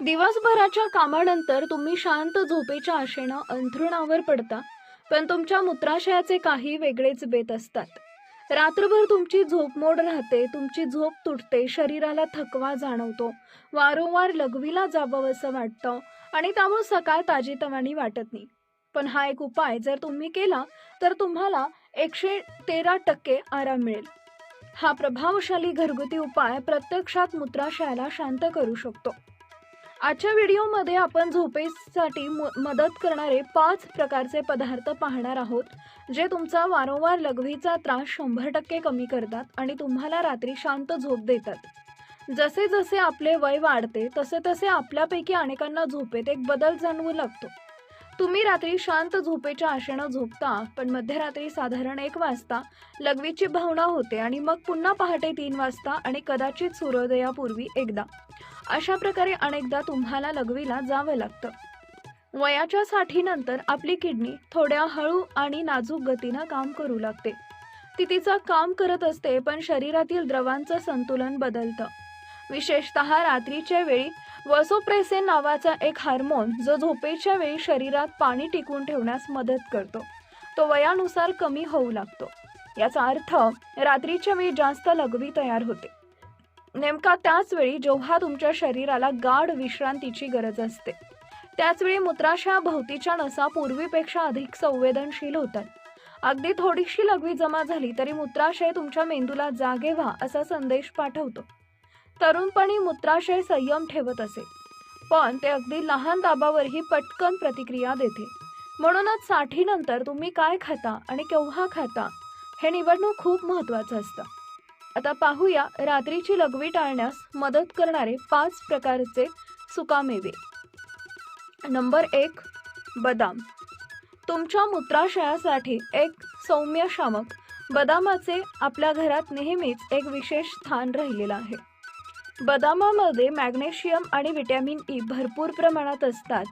दिवसभराच्या कामानंतर तुम्ही शांत झोपेच्या आशेनं अंथरुणावर पडता पण तुमच्या मूत्राशयाचे काही वेगळेच बेत असतात. रात्रभर तुमची झोप मोड राहते तुमची झोप तुटते शरीराला थकवा जाणवतो वारंवार लघवीला जावं असं वाटतं आणि त्यामुळे सकाळ ताजीतवानी वाटत नाही. पण हा एक उपाय जर तुम्ही केला तर तुम्हाला एकशे तेरा टक्के आराम मिळेल. हा प्रभावशाली घरगुती उपाय प्रत्यक्षात मूत्राशयाला शांत करू शकतो. आजच्या व्हिडिओमध्ये आपण झोपेसाठी म- मदत करणारे पाच प्रकारचे पदार्थ पाहणार आहोत जे तुमचा वारंवार लघवीचा त्रास शंभर टक्के कमी करतात आणि तुम्हाला रात्री शांत झोप देतात. जसे जसे आपले वय वाढते तसे तसे आपल्यापैकी अनेकांना झोपेत एक बदल जाणवू लागतो. तुम्ही रात्री शांत झोपेच्या आशेनं झोपता पण मध्यरात्री साधारण एक वाजता लघवीची भावना होते आणि मग पुन्हा पहाटे तीन वाजता आणि कदाचित सूर्योदयापूर्वी एकदा. अशा प्रकारे अनेकदा तुम्हाला लघवीला जावं लागतं. वयाच्या साठीनंतर आपली किडनी थोड्या हळू आणि नाजूक गतीनं काम करू लागते. ती तिचं काम करत असते पण शरीरातील द्रवांचं संतुलन बदलतं. विशेषत रात्रीच्या वेळी वसोप्रेसेन नावाचा एक हार्मोन जो झोपेच्या वेळी शरीरात पाणी टिकून ठेवण्यास मदत करतो. तो वयानुसार कमी होऊ लागतो. याचा अर्थ रात्रीच्या वेळी जास्त लघवी तयार होते. नेमका त्याच वेळी जेव्हा तुमच्या शरीराला गाढ विश्रांतीची गरज असते त्याचवेळी मूत्राशया भोवतीच्या नसा पूर्वीपेक्षा अधिक संवेदनशील होतात. अगदी थोडीशी लघवी जमा झाली तरी मूत्राशय तुमच्या मेंदूला जागे व्हा असा संदेश पाठवतो. तरुणपणी मूत्राशय संयम ठेवत असे पण ते अगदी लहान दाबावरही पटकन प्रतिक्रिया देते. म्हणूनच साठीनंतर तुम्ही काय खाता आणि केव्हा खाता हे निवडणूक खूप महत्त्वाचं असतं. आता पाहूया रात्रीची लघवी टाळण्यास मदत करणारे पाच प्रकारचे सुकामेवे. नंबर एक बदाम. तुमच्या मूत्राशयासाठी एक सौम्य शामक बदामाचे आपल्या घरात नेहमीच एक विशेष स्थान राहिलेलं आहे. बदामामध्ये मॅग्नेशियम आणि व्हिटॅमिन ई भरपूर प्रमाणात असतात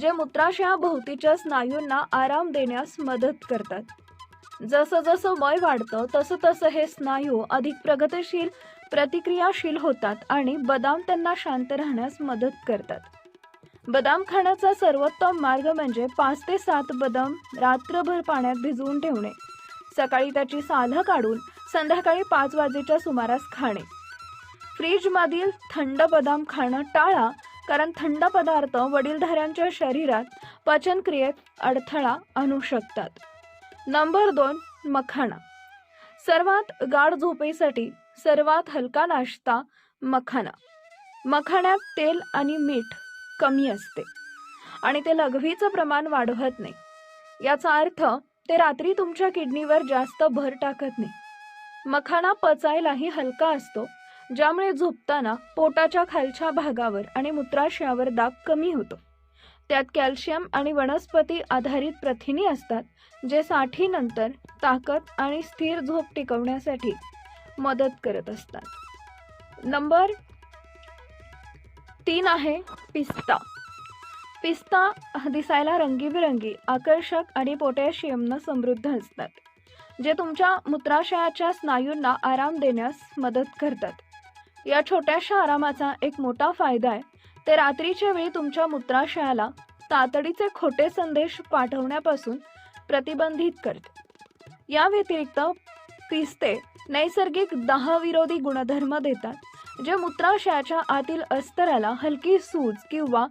जे मूत्राशयाभोवतीच्या स्नायूंना आराम देण्यास मदत करतात. जसं जसं वय वाढतं तसं तसं हे स्नायू अधिक प्रगतशील प्रतिक्रियाशील होतात आणि बदाम त्यांना शांत राहण्यास मदत करतात. बदाम खाण्याचा सर्वोत्तम मार्ग म्हणजे पाच ते सात बदाम रात्रभर पाण्यात भिजवून ठेवणे. सकाळी त्याची सालं काढून संध्याकाळी पाच वाजेच्या सुमारास खाणे. फ्रीजमधील थंड बदाम खाणं टाळा कारण थंड पदार्थ वडीलधाऱ्यांच्या शरीरात पचनक्रियेत अडथळा आणू शकतात. नंबर दोन मखाणा. सर्वात गाढ झोपेसाठी सर्वात हलका नाश्ता मखाना मखाण्यात तेल आणि मीठ कमी असते आणि ते लघवीचं प्रमाण वाढवत नाही. याचा अर्थ ते रात्री तुमच्या किडनीवर जास्त भर टाकत नाही. मखाना पचायलाही हलका असतो ज्यामुळे झोपताना पोटाच्या खालच्या भागावर आणि मूत्राशयावर दाब कमी होतो. त्यात कॅल्शियम आणि वनस्पती आधारित प्रथिने असतात जे साठीनंतर ताकद आणि स्थिर झोप टिकवण्यासाठी मदत करत असतात. नंबर तीन आहे पिस्ता. पिस्ता दिसायला रंगीबिरंगी आकर्षक आणि पोटॅशियमनं समृद्ध असतात जे तुमच्या मूत्राशयाच्या स्नायूंना आराम देण्यास मदत करतात. या छोट्याशा आरामाचा एक मोठा फायदा आहे ते रात्रीच्या वेळी तुमच्या मूत्राशयाला तातडीचे खोटे संदेश पाठवण्यापासून प्रतिबंधित करते. या व्यतिरिक्त पिस्ते नैसर्गिक दहाविरोधी गुणधर्म देतात जे मूत्राशयाच्या आतील अस्तराला हलकी सूज किंवा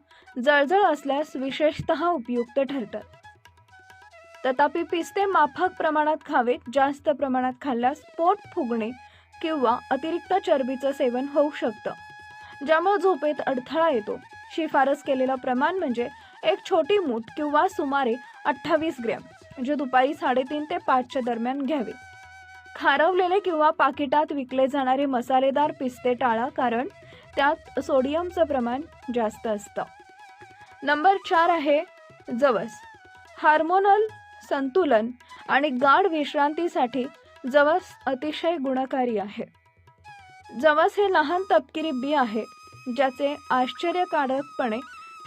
जळजळ असल्यास विशेषत उपयुक्त ठरतात. तथापि पिस्ते माफक प्रमाणात खावेत जास्त प्रमाणात खाल्ल्यास पोट फुगणे किंवा अतिरिक्त चरबीचं सेवन होऊ शकतं. ज्यामुळे झोपेत अडथळा येतो. शिफारस केलेलं प्रमाण म्हणजे एक छोटी मूठ किंवा सुमारे अठ्ठावीस ग्रॅम जे दुपारी साडेतीन ते पाचच्या दरम्यान घ्यावे. खारवलेले किंवा पाकिटात विकले जाणारे मसालेदार पिस्ते टाळा कारण त्यात सोडियमचं प्रमाण जास्त असतं. नंबर चार आहे जवस. हार्मोनल संतुलन आणि गाढ विश्रांतीसाठी जवस अतिशय गुणकारी आहे. जवस हे लहान तपकिरी बी आहे ज्याचे आश्चर्यकारकपणे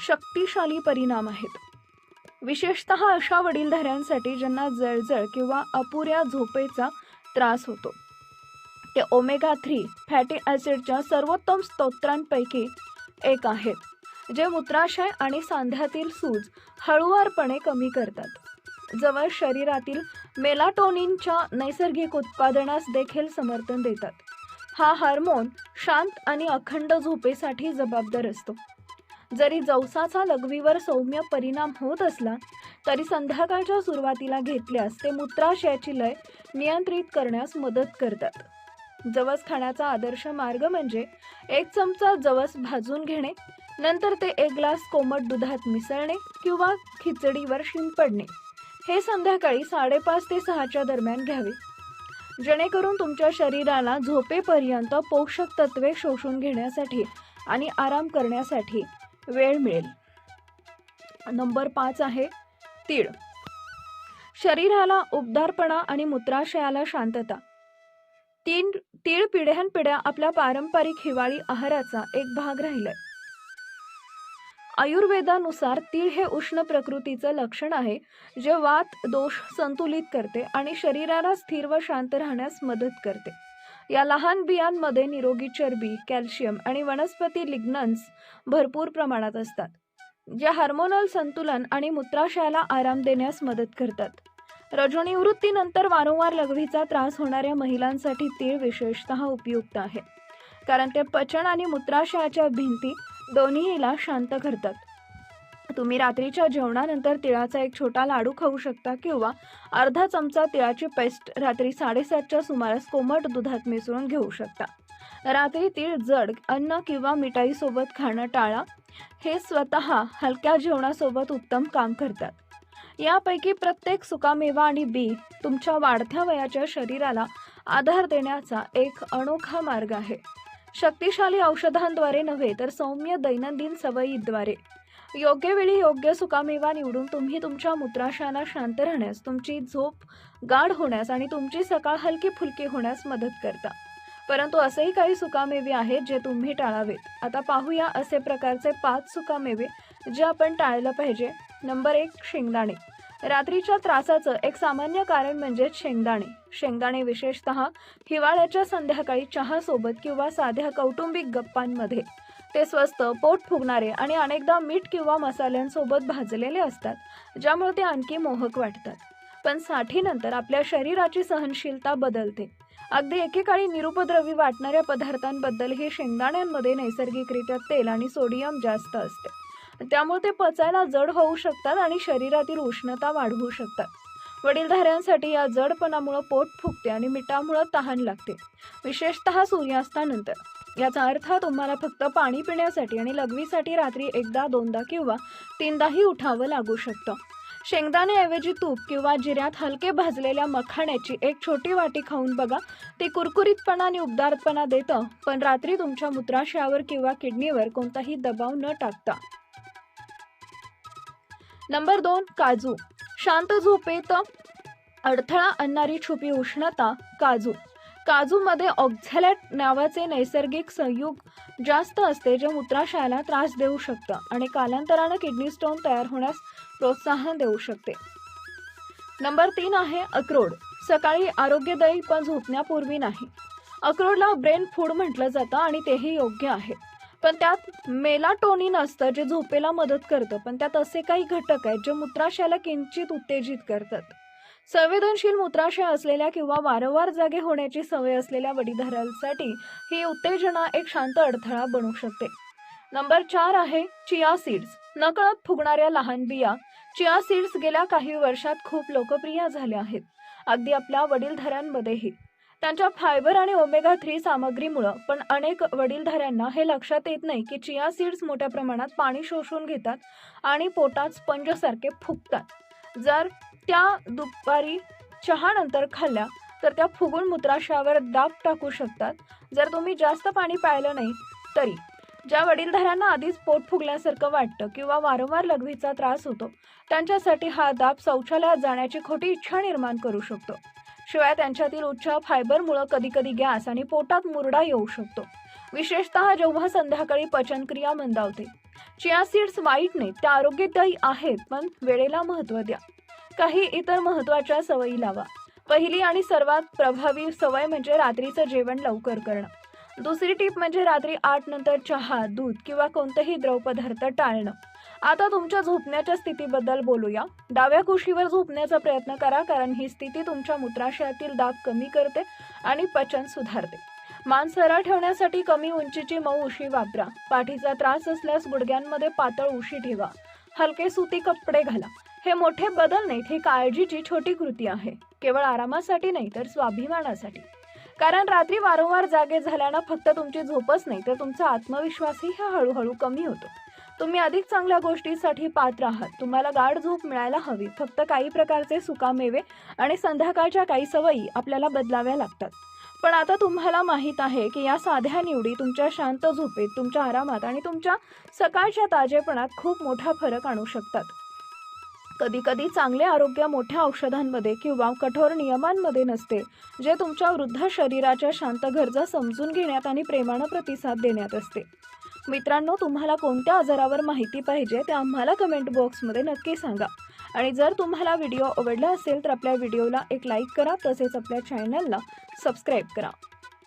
शक्तिशाली परिणाम आहेत. विशेषत अशा वडीलधाऱ्यांसाठी ज्यांना जळजळ किंवा अपुऱ्या झोपेचा त्रास होतो. ते ओमेगा थ्री फॅटी ॲसिडच्या सर्वोत्तम स्तोत्रांपैकी एक आहेत जे मूत्राशय आणि सांध्यातील सूज हळुवारपणे कमी करतात. जवळ शरीरातील मेलाटोनिनच्या नैसर्गिक उत्पादनास देखील समर्थन देतात. हा हार्मोन शांत आणि अखंड झोपेसाठी जबाबदार असतो. जरी जवसाचा लघवीवर सौम्य परिणाम होत असला तरी संध्याकाळच्या सुरुवातीला घेतल्यास ते मूत्राशयाची लय नियंत्रित करण्यास मदत करतात. जवस खाण्याचा आदर्श मार्ग म्हणजे एक चमचा जवस भाजून घेणे नंतर ते एक ग्लास कोमट दुधात मिसळणे किंवा खिचडीवर शिंपडणे. हे संध्याकाळी साडेपाच ते सहाच्या दरम्यान घ्यावे. जेणेकरून तुमच्या शरीराला झोपेपर्यंत पोषक तत्वे शोषून घेण्यासाठी आणि आराम करण्यासाठी वेळ मिळेल. नंबर पाच आहे तीळ. शरीराला उबदारपणा आणि मूत्राशयाला शांतता. तीन तीळ पिढ्यानपिढ्या आपल्या पारंपरिक हिवाळी आहाराचा एक भाग राहिलाय. आयुर्वेदानुसार तीळ हे उष्ण प्रकृतीचं लक्षण आहे जे वात दोष संतुलित करते आणि शरीराला स्थिर व शांत राहण्यास मदत करते. या लहान बियांमध्ये निरोगी चरबी कॅल्शियम आणि वनस्पती लिग्नन्स भरपूर प्रमाणात असतात जे हार्मोनल संतुलन आणि मूत्राशयाला आराम देण्यास मदत करतात. रजोनिवृत्तीनंतर वारंवार लघवीचा त्रास होणाऱ्या महिलांसाठी तीळ विशेषतः उपयुक्त आहे कारण ते पचन आणि मूत्राशयाच्या भिंती दोन्हीला शांत करतात. तुम्ही रात्रीच्या जेवणानंतर तिळाचा एक छोटा लाडू खाऊ शकता किंवा अर्धा चमचा तिळाची पेस्ट रात्री साडेसातच्या सुमारास कोमट दुधात मिसळून घेऊ शकता. रात्री तीळ जड अन्न किंवा मिठाईसोबत खाणं टाळा. हे स्वतः हलक्या जेवणासोबत उत्तम काम करतात. यापैकी प्रत्येक सुकामेवा आणि बी तुमच्या वाढत्या वयाच्या शरीराला आधार देण्याचा एक अनोखा मार्ग आहे. शक्तिशाली औषधांद्वारे नव्हे तर सौम्य दैनंदिन सवयीद्वारे. योग्य वेळी योग्य सुकामेवा निवडून तुम्ही तुमच्या मूत्राशयाला शांत राहण्यास तुमची झोप गाढ होण्यास आणि तुमची सकाळ हलकी फुलकी होण्यास मदत करता. परंतु असेही काही सुकामेवे आहेत जे तुम्ही टाळावेत. आता पाहूया असे प्रकारचे पाच सुकामेवे जे आपण टाळलं पाहिजे. नंबर एक शेंगदाणे. रात्रीच्या त्रासाचं एक सामान्य कारण म्हणजे शेंगदाणे. शेंगदाणे विशेषतः हिवाळ्याच्या संध्याकाळी चहासोबत किंवा साध्या कौटुंबिक गप्पांमध्ये. ते स्वस्त पोट फुगणारे आणि अनेकदा मीठ किंवा मसाल्यांसोबत भाजलेले असतात ज्यामुळे ते आणखी मोहक वाटतात. पण साठीनंतर आपल्या शरीराची सहनशीलता बदलते. अगदी एकेकाळी निरुपद्रवी वाटणाऱ्या पदार्थांबद्दल हे शेंगदाण्यांमध्ये नैसर्गिकरित्या तेल आणि सोडियम जास्त असते. त्यामुळे ते पचायला जड होऊ शकतात आणि शरीरातील उष्णता वाढवू शकतात. वडीलधाऱ्यांसाठी या जडपणामुळं पोट फुगते आणि मिठामुळं तहान लागते. विशेषतः सूर्यास्तानंतर. याचा अर्थ तुम्हाला फक्त पाणी पिण्यासाठी आणि लघवीसाठी रात्री एकदा दोनदा किंवा तीनदाही उठावं लागू शकतं. शेंगदाण्याऐवजी तूप किंवा जिऱ्यात हलके भाजलेल्या मखाण्याची एक छोटी वाटी खाऊन बघा. ते कुरकुरीतपणा आणि उबदारपणा देतं पण रात्री तुमच्या मूत्राशयावर किंवा किडनीवर कोणताही दबाव न टाकता. नंबर दोन काजू. शांत झोपेत अडथळा आणणारी छुपी उष्णता काजू. काजूमध्ये ऑक्झॅलेट नावाचे नैसर्गिक संयुग जास्त असते जे मूत्राशयाला त्रास देऊ शकतं आणि कालांतरानं किडनी स्टोन तयार होण्यास प्रोत्साहन देऊ शकते. नंबर तीन आहे अक्रोड. सकाळी आरोग्यदायी पण झोपण्यापूर्वी नाही. अक्रोडला ब्रेन फूड म्हटलं जातं आणि तेही योग्य आहे. पण त्यात मेलाटोनिन असतं जे झोपेला मदत करतं. पण त्यात असे काही घटक आहेत जे मूत्राशयाला किंचित उत्तेजित करतात. संवेदनशील मूत्राशय असलेल्या किंवा वारंवार जागे होण्याची सवय असलेल्या वडीधारांसाठी ही उत्तेजना एक शांत अडथळा बनू शकते. नंबर चार आहे चिया सीड्स. नकळत फुगणाऱ्या लहान बिया. चिया सीड्स गेल्या काही वर्षात खूप लोकप्रिय झाल्या आहेत. अगदी आपल्या वडीलधाऱ्यांमध्येही. त्यांच्या फायबर आणि ओमेगा थ्री सामग्रीमुळं पण अनेक वडीलधाऱ्यांना हे लक्षात येत नाही की चिया सीड्स मोठ्या प्रमाणात पाणी शोषून घेतात आणि पोटात स्पंजसारखे फुगतात. जर त्या दुपारी चहानंतर खाल्ल्या तर त्या फुगून मूत्राशयावर दाब टाकू शकतात. जर तुम्ही जास्त पाणी प्यायलं नाही तरी. ज्या वडीलधाऱ्यांना आधीच पोट फुगल्यासारखं वाटतं किंवा वारंवार लघवीचा त्रास होतो त्यांच्यासाठी हा दाब शौचालयात जाण्याची खोटी इच्छा निर्माण करू शकतो. शिवाय त्यांच्यातील उच्च फायबरमुळं कधीकधी गॅस आणि पोटात मुरडा येऊ शकतो. विशेषतः जेव्हा संध्याकाळी पचनक्रिया मंदावते. चिया सीड्स वाईट नाही त्या आरोग्यदायी आहेत पण वेळेला महत्त्व द्या. काही इतर महत्त्वाच्या सवयी लावा. पहिली आणि सर्वात प्रभावी सवय म्हणजे रात्रीचं जेवण लवकर करणं. दुसरी टीप म्हणजे रात्री आठ नंतर चहा दूध किंवा कोणतेही द्रवपदार्थ टाळणं. आता तुमच्या झोपण्याच्या स्थितीबद्दल बोलूया. डाव्या कुशीवर झोपण्याचा प्रयत्न करा कारण ही स्थिती तुमच्या मूत्राशयातील दाब कमी करते आणि पचन सुधारते. मान सरळ ठेवण्यासाठी कमी उंचीची मऊ उशी वापरा. पाठीचा त्रास असल्यास गुडघ्यांमध्ये पातळ उशी ठेवा. हलके सुती कपडे घाला. हे मोठे बदल नाहीत ही काळजीची छोटी कृती आहे. केवळ आरामासाठी नाही तर स्वाभिमानासाठी. कारण रात्री वारंवार जागे झाल्यानं फक्त तुमची झोपच नाही तर तुमचा आत्मविश्वासही हा हळूहळू कमी होतो. तुम्ही अधिक चांगल्या गोष्टीसाठी पात्र आहात. तुम्हाला गाढ झोप मिळायला हवी. फक्त काही प्रकारचे सुकामेवे आणि संध्याकाळच्या काही सवयी आपल्याला बदलाव्या लागतात. पण आता तुम्हाला माहीत आहे की या साध्या निवडी तुमच्या शांत झोपेत तुमच्या आरामात आणि तुमच्या सकाळच्या ताजेपणात खूप मोठा फरक आणू शकतात. कधी कधी चांगले आरोग्य मोठ्या औषधांमध्ये किंवा कठोर नियमांमध्ये नसते जे तुमच्या वृद्ध शरीराच्या शांत गरजा समजून घेण्यात आणि प्रेमानं प्रतिसाद देण्यात असते. मित्रांनो तुम्हाला कोणत्या आजारावर माहिती पाहिजे ते आम्हाला कमेंट बॉक्समध्ये नक्की सांगा. आणि जर तुम्हाला व्हिडिओ आवडला असेल तर आपल्या व्हिडिओला एक लाईक करा तसेच आपल्या चॅनलला सबस्क्राईब करा.